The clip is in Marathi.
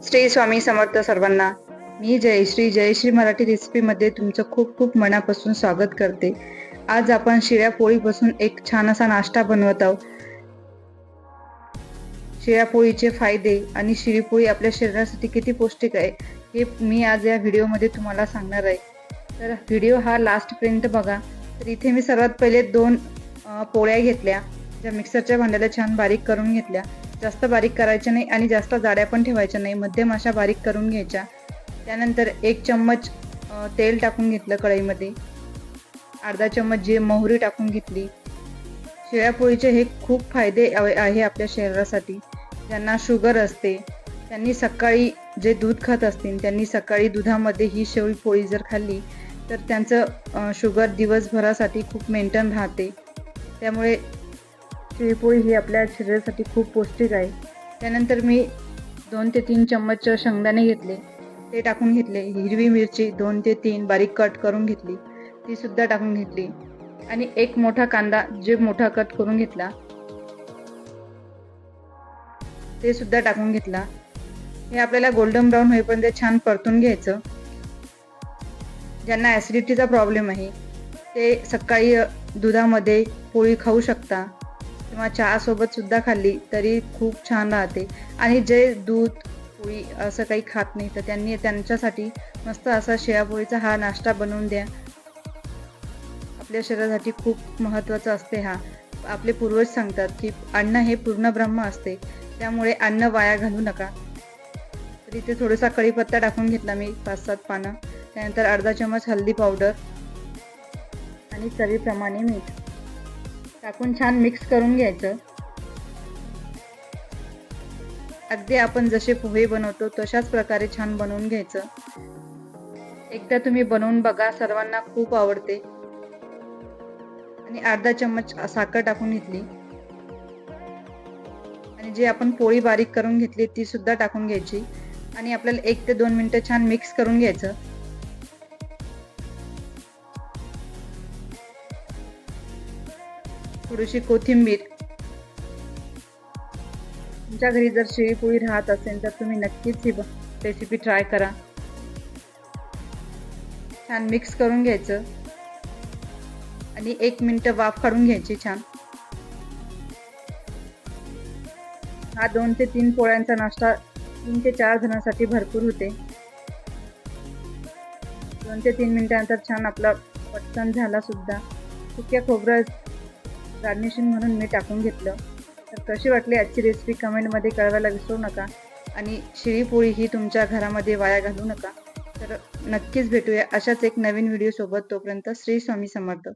श्री स्वामी समर्थ सर्वांना मी जयश्री जयश्री मराठी रेसिपीमध्ये तुमचं खूप खूप मनापासून स्वागत करते. आज आपण शिळ्या पोळीपासून एक छान असा नाश्ता बनवत आहोत. शिळ्या पोळीचे फायदे आणि शिळी पोळी आपल्या शरीरासाठी किती पौष्टिक आहे हे मी आज या व्हिडिओमध्ये तुम्हाला सांगणार आहे. तर व्हिडिओ हा लास्टपर्यंत बघा. तर इथे मी सर्वात पहिले दोन पोळ्या घेतल्या. ज्या मिक्सरच्या भांड्याला छान बारीक करून घेतल्या. जास्त बारीक करायच्या नाही आणि जास्त जाड्या पण ठेवायच्या नाही. मध्यम अशा बारीक करून घ्यायच्या. त्यानंतर एक चम्मच तेल टाकून घेतलं कढईमध्ये. अर्धा चम्मच जी मोहरी टाकून घेतली. शेळ्यापोळीचे हे खूप फायदे आहे आपल्या शरीरासाठी. ज्यांना शुगर असते त्यांनी सकाळी जे दूध खात असतील त्यांनी सकाळी दुधामध्ये ही शेवळी पोळी जर खाल्ली तर त्यांचं शुगर दिवसभरासाठी खूप मेंटेन राहते. त्यामुळे शिळीपोळी ही आपल्या शरीरासाठी खूप पौष्टिक आहे. त्यानंतर मी दोन ते तीन चम्मच शेंगदाणे घेतले. ते टाकून घेतले. हिरवी मिरची दोन ते तीन बारीक कट करून घेतली. ती सुद्धा टाकून घेतली. आणि एक मोठा कांदा जे मोठा कट करून घेतला ते सुद्धा टाकून घेतला. हे आपल्याला गोल्डन ब्राऊन होईपर्यंत छान परतून घ्यायचं. ज्यांना ॲसिडिटीचा प्रॉब्लेम आहे ते सकाळी दुधामध्ये पोळी खाऊ शकता. किंवा चहासोबत सुद्धा खाल्ली तरी खूप छान राहते. आणि जे दूध पोळी असं काही खात नाही तर त्यांनी त्यांच्यासाठी मस्त असा शिळापोळीचा हा नाश्ता बनवून द्या. आपल्या शरीरासाठी खूप महत्त्वाचं असते हा. आपले पूर्वज सांगतात की अन्न हे पूर्ण ब्रह्म असते. त्यामुळे अन्न वाया घालू नका. तर इथे थोडासा कढीपत्ता टाकून घेतला मी पाच सात पानं. त्यानंतर अर्धा चमच हल्दी पावडर आणि चवीप्रमाणे मीठ. टाकून छान मिक्स करून घ्यायचं. अगदी आपण जसे पोहे बनवतो तशाच प्रकारे छान बनवून घ्यायचं. एकदा तुम्ही बनवून बघा सर्वांना खूप आवडते. आणि अर्धा चम्मच साखर टाकून घेतली. आणि जी आपण पोळी बारीक करून घेतली ती सुद्धा टाकून घ्यायची. आणि आपल्याला एक ते दोन मिनिटं छान मिक्स करून घ्यायचं. थोडीशी कोथिंबीर. तुमच्या घरी जर शेळीपोळी राहत असेल तर तुम्ही नक्कीच ही रेसिपी ट्राय करा. छान मिक्स करून घ्यायचं. आणि एक मिनिट वाफ काढून घ्यायची छान. हा दोन ते तीन पोळ्यांचा नाश्ता तीन ते चार जणांसाठी भरपूर होते. दोन ते तीन मिनिटानंतर छान आपला पटकन झाला सुद्धा. सुक्या खोबरं गार्निशिंग म्हणून मी टाकून घेतलं. तर कशी वाटली आजची रेसिपी कमेंटमध्ये कळवायला विसरू नका. आणि शिळी पोळी ही तुमच्या घरामध्ये वाया घालू नका. तर नक्कीच भेटूया अशाच एक नवीन व्हिडिओसोबत तोपर्यंत श्री स्वामी समर्थ.